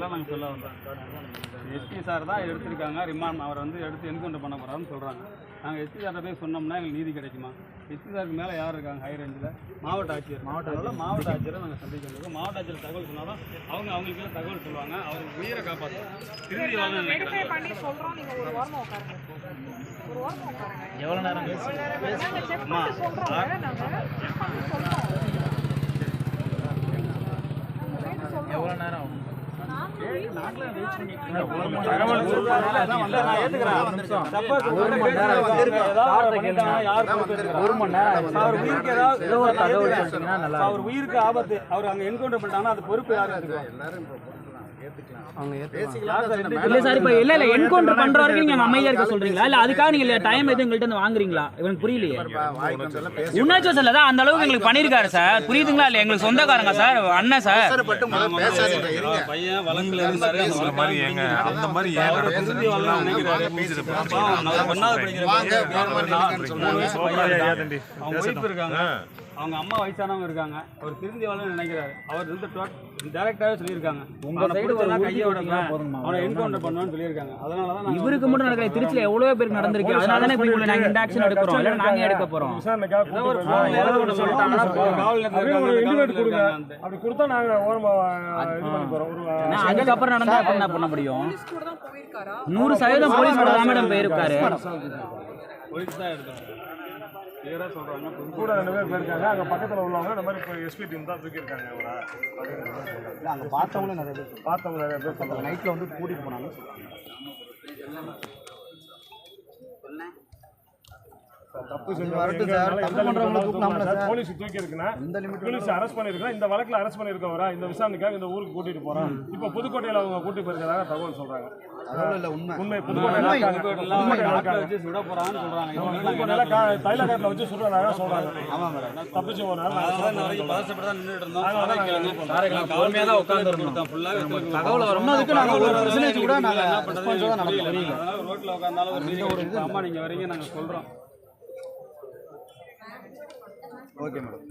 அதெல்லாம் நாங்கள் சொல்ல வந்தோம். எஸ்பி சார் தான் எடுத்திருக்காங்க. ரிமாண்ட் அவரை வந்து எடுத்து என்கவுண்டர் பண்ண போகிறாருன்னு சொல்கிறாங்க நாங்கள் எஸ்பி சார்ட்ட போய் சொன்னோம்னா எங்களுக்கு நீதி கிடைக்குமா? எஸ்பி சாருக்கு மேலே யார் இருக்காங்க? ஹை ரேஞ்சில் மாவட்ட ஆட்சியர். மாவட்ட மாவட்ட ஆட்சியரை நாங்கள் சந்திக்க வேண்டியது மாவட்ட ஆட்சியர் தகவல் சொன்னாலும் அவங்க அவங்களுக்கு தகவல் சொல்லுவாங்க. அவர் உயிரை காப்பாற்ற திரும்பி வாழ வெரிஃபை நினைக்கிறாங்க பண்ணி சொல்றோம் நீங்க ஒரு வாரமா உட்காருங்க ஒரு வாரமா உட்காருங்க எவ்வளோ நேரம் நாங்க செக் பண்ணி சொல்றோங்க நாங்க செக் பண்ணி சொல்றோம் எவ்வளோ நேரம் ஆகும் ஒரு மணி நேரம் அவர் உயிருக்கு ஏதாவது அவர் உயிருக்கு ஆபத்து அவர் அங்க என்கவுண்டர் பண்ணிட்டாங்கன்னா அது பொறுப்பு யாரு இல்ல சார் இப்ப இல்ல இல்ல என்கவுண்டர் பண்ற வரைக்கும் நீங்க அமைதியா இருக்க சொல்றீங்களா? இல்ல அதுக்காக நீங்க டைம் எதுவும் எங்கள்கிட்ட வாங்குறீங்களா? எனக்கு புரியலையே. உன்னாச்சும் சார் அதான் அந்த அளவுக்கு எங்களுக்கு பண்ணிருக்காரு சார். புரியுதுங்களா? இல்ல எங்களுக்கு சொந்தக்காரங்க சார் அண்ணன் சார். பையன் அந்த மாதிரி ஏங்க? அந்த மாதிரி ஏன் இருக்காங்க. அவங்க அம்மா வயசானவங்க இருக்காங்க. அவர் திருந்தி வாழணும்னு நினைக்கிறாரு. அவர் வந்து டேரக்டாவே சொல்லியிருக்காங்க. உங்க சைடு ஒரு கையை விடுங்க அவனை என்கவுண்டர் பண்ணுவான்னு சொல்லியிருக்காங்க. அதனால தான் இவருக்கு மட்டும் நடக்கல. திருச்சியில எவ்வளவு பேருக்கு நடந்திருக்கு. அதனால தானே இப்ப இவ்வளவு நாங்க இந்த ஆக்ஷன் எடுக்கிறோம் இல்ல நாங்க எடுக்க நிலையத்துல அப்படி கொடுத்தா நாங்க ஓரமா இது பண்ணி போறோம். ஒரு ஆனா, அதுக்கப்புறம் நடந்தா என்ன பண்ண முடியும். போலீஸ் கூட தான் போயிருக்காரா? நூறு சதவீதம் போலீஸ் கூட தான் மேடம் போயிருக்காரு. போலீஸ் தான் எடுத்தாங்க கிளியரா சொல்றாங்க புது கூட ரெண்டு பேர் போயிருக்காங்க. அங்க பக்கத்துல உள்ளவங்க இந்த மாதிரி இப்போ எஸ்பி டீம் தான் தூக்கியிருக்காங்க அவரை. அங்கே பார்த்தவங்களும் நிறைய பேர் பார்த்தவங்க நிறைய பேர் நைட்டில் வந்து கூட்டிகிட்டு போனாங்க தப்பு போலீஸ் தூக்கி இருக்குன்னா போலீஸ் அரெஸ்ட் பண்ணிருக்கா இந்த வழக்குல அரெஸ்ட் பண்ணிருக்கவரா இந்த விசாரணைக்காக இந்த ஊருக்கு கூட்டிட்டு போறோம் இப்போ புதுக்கோட்டையில அவங்க கூட்டி போயிருக்கதாக தகவல் சொல்றாங்க. உண்மை. உண்மை. புதுக்கோட்டையில இருக்காங்க. புதுக்கோட்டையில புதுக்கோட்டையில காட்டுல இருக்காங்க. வச்சு சுட போறான்னு சொல்றாங்க. தப்பிச்சு தகவல் வரும். ரோட்ல. அம்மா நீங்க வரீங்க நாங்க சொல்றோம். Okay madam.